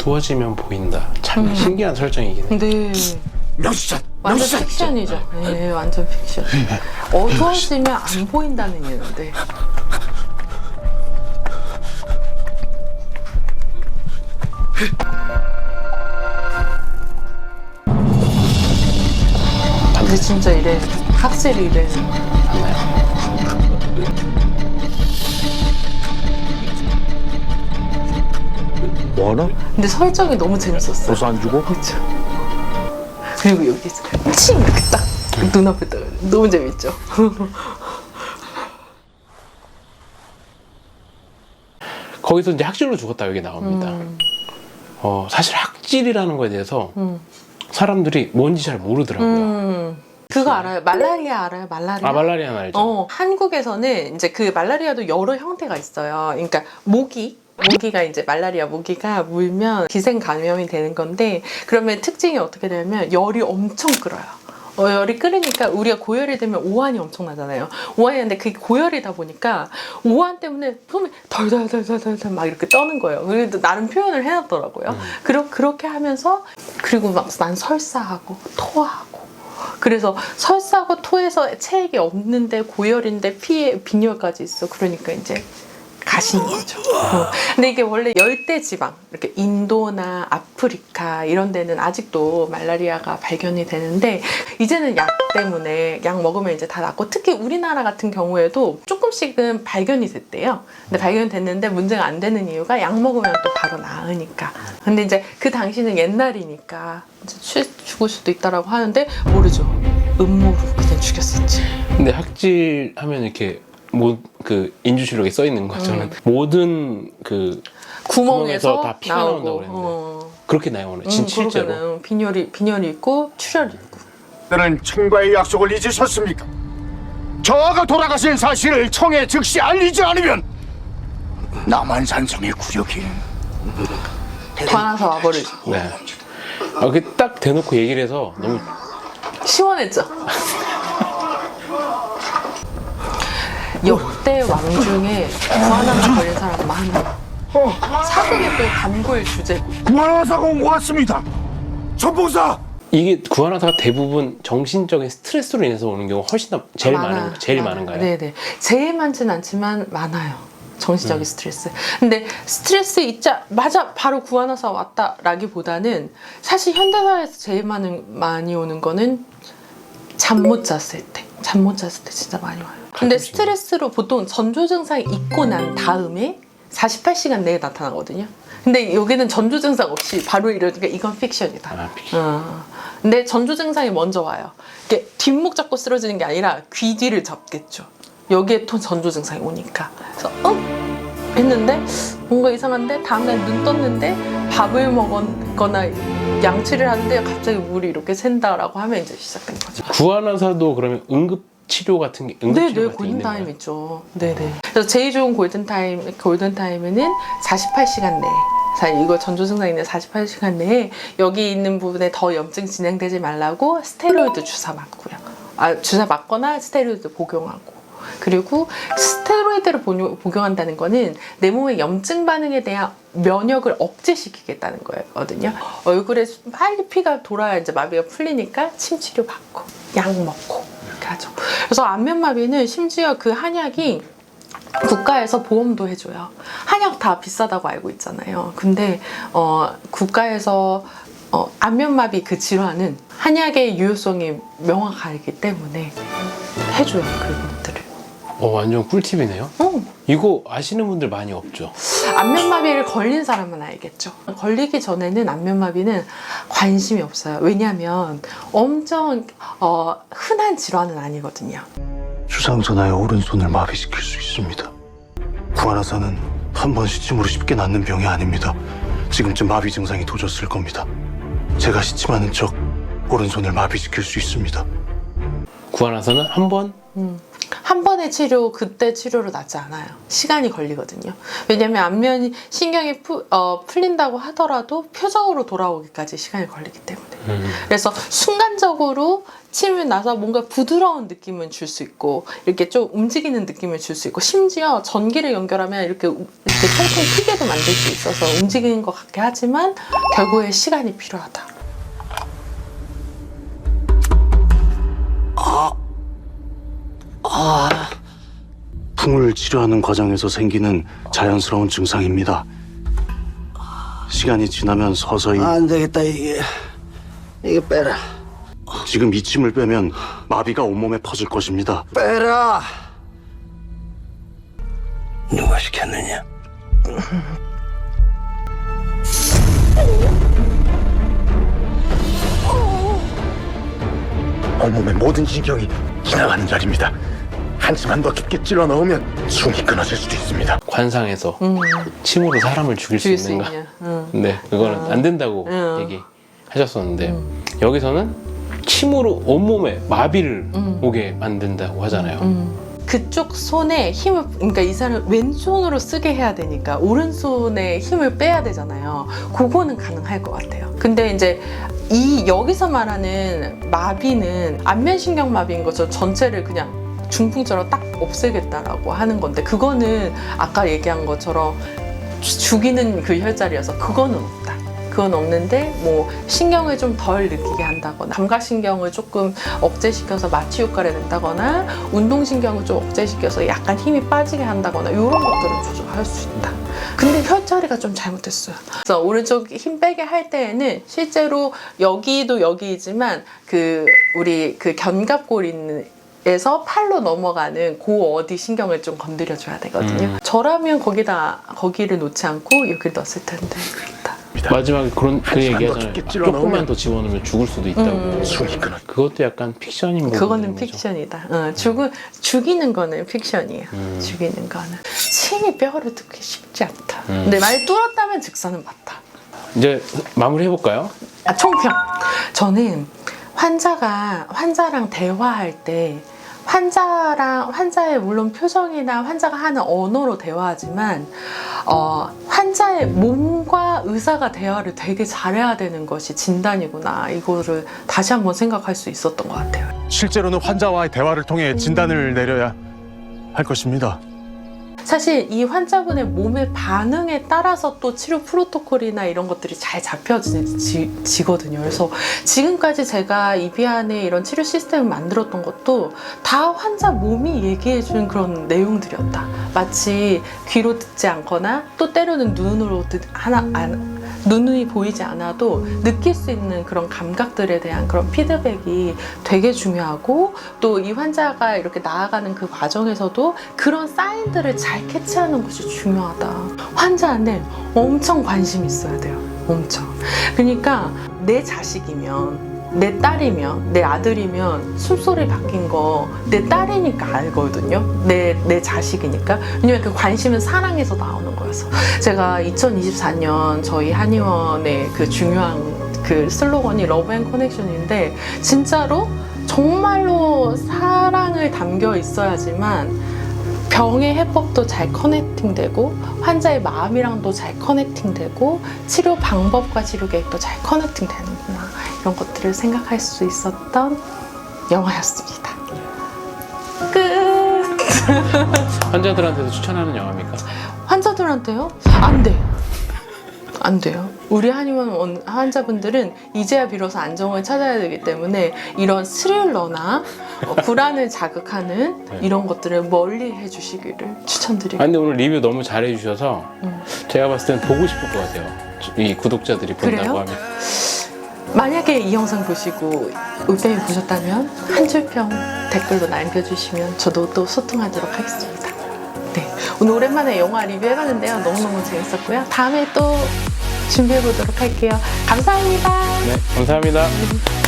어두워지면 보인다. 참 음. 신기한 설정이긴 해. 근데 명시샷! 완전 명시샷! 픽션이죠. 네, 완전 픽션. 어두워지면 안 보인다는 얘기인데. 근데 진짜 이래 확실히 이래 맞나요? 뭐하나? 근데 설정이 너무 재밌었어 벌써 안 주고? 그렇죠 그리고 여기 칭 이렇게 딱 눈앞에 딱 너무 재밌죠 거기서 이제 학질로 죽었다 여기 나옵니다. 음. 어, 사실 학질이라는 거에 대해서 음. 사람들이 뭔지 잘 모르더라고요. 음. 그거 알아요? 말라리아 알아요? 말라리아? 아 말라리아는 알죠. 어, 한국에서는 이제 그 말라리아도 여러 형태가 있어요. 그러니까 모기 모기가 이제 말라리아 모기가 물면 기생 감염이 되는 건데 그러면 특징이 어떻게 되냐면 열이 엄청 끓어요. 어, 열이 끓으니까 우리가 고열이 되면 오한이 엄청 나잖아요. 오한이는데 그게 고열이다 보니까 오한 때문에 품이 덜덜덜덜덜 막 이렇게 떠는 거예요. 그래도 나름 표현을 해놨더라고요. 그러, 그렇게 하면서 그리고 막 난 설사하고 토하고 그래서 설사하고 토해서 체액이 없는데 고열인데 피에 빈혈까지 있어. 그러니까 이제 거죠. 어. 근데 이게 원래 열대 지방, 이렇게 인도나 아프리카 이런 데는 아직도 말라리아가 발견이 되는데 이제는 약 때문에 약 먹으면 이제 다 낫고 특히 우리나라 같은 경우에도 조금씩은 발견이 됐대요. 근데 발견됐는데 문제가 안 되는 이유가 약 먹으면 또 바로 나으니까. 근데 이제 그 당시는 옛날이니까 이제 취- 죽을 수도 있다라고 하는데 모르죠. 음모로 그냥 죽였었지. 근데 학질 하면 이렇게 뭐그 인주실록에 써 있는 것처럼 음. 모든 그 구멍에서 구멍에서 다 피가 나오고. 나온다고 그랬는데. 어. 그렇게 나오네. 진 음, 실제로. 그러잖아요. 빈혈이 빈혈이 있고 출혈이 있고. 너는 청과의 약속을 잊으셨습니까? 저하가 돌아가신 사실을 청에 즉시 알리지 않으면 남한산성의 구력이 화나서 와버리죠. 네. 아, 그딱 대놓고 얘기를 해서 너무 시원했죠. 역대 왕 중에 무한하나 걸린 사람 많아. 사극의 또 단골 주제고. 구하사가 온 것 같습니다. 전봉사! 이게 구하나사가 대부분 정신적인 스트레스로 인해서 오는 경우가 훨씬 더 제일 많아요. 많은 제일 많아요. 많은가요? 네네. 제일 많진 않지만 많아요. 정신적인 스트레스. 근데 스트레스 있자 맞아 바로 구하나사 왔다라기보다는 사실 현대사에서 제일 많은 많이 오는 거는 잠 못 잤을 때. 잠 못 잤을 때 진짜 많이 와요. 근데. 스트레스로 보통 전조 증상이 있고 난 다음에 48시간 내에 나타나거든요. 근데 여기는 전조 증상 없이 바로 이러니까 이건 픽션이다. 아, 픽션. 어. 근데 전조 증상이 먼저 와요. 이게 뒷목 잡고 쓰러지는 게 아니라 귀 뒤를 잡겠죠. 여기에 또 전조 증상이 오니까. 그래서 응? 했는데 뭔가 이상한데 다음날 눈 떴는데 밥을 먹었거나 양치를 하는데 갑자기 물이 이렇게 샌다라고 하면 이제 시작된 거죠. 구하나사도 그러면 응급 치료 같은 게 응급 네네 치료 같은 게 골든 있는 타임 거예요? 있죠. 네네. 그래서 제일 좋은 골든 타임 골든 타임에는 48시간 내에. 자, 이거 전조 증상이 있는 48시간 내에 여기 있는 부분에 더 염증 진행되지 말라고 스테로이드 주사 맞고요. 아, 주사 맞거나 스테로이드 복용하고. 그리고 스테로이드를 복용- 복용한다는 거는 내 몸의 염증 반응에 대한 면역을 억제시키겠다는 거거든요. 얼굴에 빨리 피가 돌아야 이제 마비가 풀리니까 침 치료 받고 약 먹고 이렇게 하죠. 그래서 안면마비는 심지어 그 한약이 국가에서 보험도 해줘요. 한약 다 비싸다고 알고 있잖아요. 근데 어, 국가에서 어, 안면마비 그 질환은 한약의 유효성이 명확하기 때문에 해줘요 그분들을. 어, 완전 꿀팁이네요. 어, 이거 아시는 분들 많이 없죠. 안면마비를 걸린 사람은 알겠죠. 걸리기 전에는 안면마비는 관심이 없어요. 왜냐하면 엄청 어, 흔한 질환은 아니거든요. 주상전하의 오른손을 마비시킬 수 있습니다. 구하나사는 한 번 시침으로 쉽게 낫는 병이 아닙니다. 지금쯤 마비 증상이 도졌을 겁니다. 제가 시침하는 척 오른손을 마비시킬 수 있습니다. 구하나사는 한번 음. 한 번의 치료 그때 치료로 낫지 않아요. 시간이 걸리거든요. 왜냐하면 안면 신경이 푸, 어, 풀린다고 하더라도 표정으로 돌아오기까지 시간이 걸리기 때문에. 음. 그래서 순간적으로 침을 나서 뭔가 부드러운 느낌을 줄수 있고 이렇게 좀 움직이는 느낌을 줄 수 있고 심지어 전기를 연결하면 이렇게 우- 이렇게 통통 튀게도 만들 수 있어서 움직이는 것 같게 하지만 결국에 시간이 필요하다. 풍을 치료하는 과정에서 생기는 자연스러운 증상입니다. 시간이 지나면 서서히 안 되겠다 이게 이게 빼라 지금 이 침을 빼면 마비가 온몸에 퍼질 것입니다. 빼라 누가 시켰느냐 온몸의 모든 신경이 지나가는 자리입니다. 한치만 더 깊게 찔러 넣으면 숨이 끊어질 수도 있습니다. 관상에서 음, 침으로 사람을 죽일 수 죽일 수 있는가? 있냐. 음. 네, 그거는 안 된다고 음. 얘기하셨었는데 여기서는 침으로 온몸에 마비를 음. 오게 만든다고 하잖아요. 음. 그쪽 손에 힘을 그러니까 이 사람 왼손으로 쓰게 해야 되니까 오른손에 힘을 빼야 되잖아요. 그거는 가능할 것 같아요. 근데 이제 이 여기서 말하는 마비는 안면신경 마비인 것처럼 전체를 그냥 중풍처럼 딱 없애겠다라고 하는 건데 그거는 아까 얘기한 것처럼 주- 죽이는 그 혈자리여서 그거는 없다. 그건 없는데 뭐 신경을 좀 덜 느끼게 한다거나 감각신경을 조금 억제시켜서 마취 효과를 낸다거나 운동신경을 좀 억제시켜서 약간 힘이 빠지게 한다거나 이런 것들은 조절할 수 있다. 근데 혈자리가 좀 잘못됐어요. 그래서 오른쪽 힘 빼게 할 때에는 실제로 여기도 여기이지만 그 우리 그 견갑골 에서 팔로 넘어가는 그 어디 신경을 좀 건드려 줘야 되거든요. 음. 저라면 거기다 거기를 놓지 않고 여기를 넣었을 텐데 그렇다. 마지막에 그런 그 얘기하잖아요. 조금만 더 집어넣으면 죽을 수도 있다고. 음. 숨이 끊어. 그것도 약간 픽션인 거죠. 그거는 픽션이다. 어, 죽은 죽이는 거는 픽션이에요. 음. 죽이는 거는 침이 뼈를 뜯기 쉽지 않다. 음. 근데 만약 뚫었다면 즉사는 맞다. 이제 마무리 해볼까요? 아, 총평. 저는 환자가 환자랑 대화할 때 환자랑 환자의 물론 표정이나 환자가 하는 언어로 대화하지만 어, 환자의 몸과 의사가 대화를 되게 잘해야 되는 것이 진단이구나 이거를 다시 한번 생각할 수 있었던 것 같아요. 실제로는 환자와의 대화를 통해 진단을 내려야 할 것입니다. 사실 이 환자분의 몸의 반응에 따라서 또 치료 프로토콜이나 이런 것들이 잘 잡혀지거든요. 그래서 지금까지 제가 이비안의 이런 치료 시스템을 만들었던 것도 다 환자 몸이 얘기해 준 그런 내용들이었다. 마치 귀로 듣지 않거나 또 때로는 눈으로 듣, 하나, 안, 눈이 보이지 않아도 느낄 수 있는 그런 감각들에 대한 그런 피드백이 되게 중요하고 또 이 환자가 이렇게 나아가는 그 과정에서도 그런 사인들을 잘 캐치하는 것이 중요하다. 환자한테 엄청 관심 있어야 돼요. 엄청. 그러니까 내 자식이면 내 딸이면 내 아들이면 숨소리 바뀐 거 내 딸이니까 알거든요. 내 내 자식이니까. 왜냐면 그 관심은 사랑에서 나오는 거여서. 제가 2024년 저희 한의원의 그 중요한 그 슬로건이 러브 앤 커넥션인데 진짜로 정말로 사랑을 담겨 있어야지만 병의 해법도 잘 커넥팅되고 환자의 마음이랑도 잘 커넥팅되고 치료 방법과 치료 계획도 잘 커넥팅되는구나 이런 것들을 생각할 수 있었던 영화였습니다. 끝. 환자들한테도 추천하는 영화입니까? 환자들한테요? 안 돼. 안 돼요. 우리 한의원 원- 환자분들은 이제야 비로소 안정을 찾아야 되기 때문에 이런 스릴러나 어, 불안을 자극하는 네. 이런 것들을 멀리 해주시기를 추천드립니다. 아 근데 오늘 리뷰 너무 잘해주셔서 음. 제가 봤을 때는 보고 싶을 것 같아요. 이 구독자들이 본다고 그래요? 하면. 만약에 이 영상 보시고 의병이 보셨다면 한 줄평 댓글로 남겨주시면 저도 또 소통하도록 하겠습니다. 네, 오늘 오랜만에 영화 리뷰해봤는데요. 너무너무 재밌었고요. 다음에 또 준비해보도록 할게요. 감사합니다. 네, 감사합니다.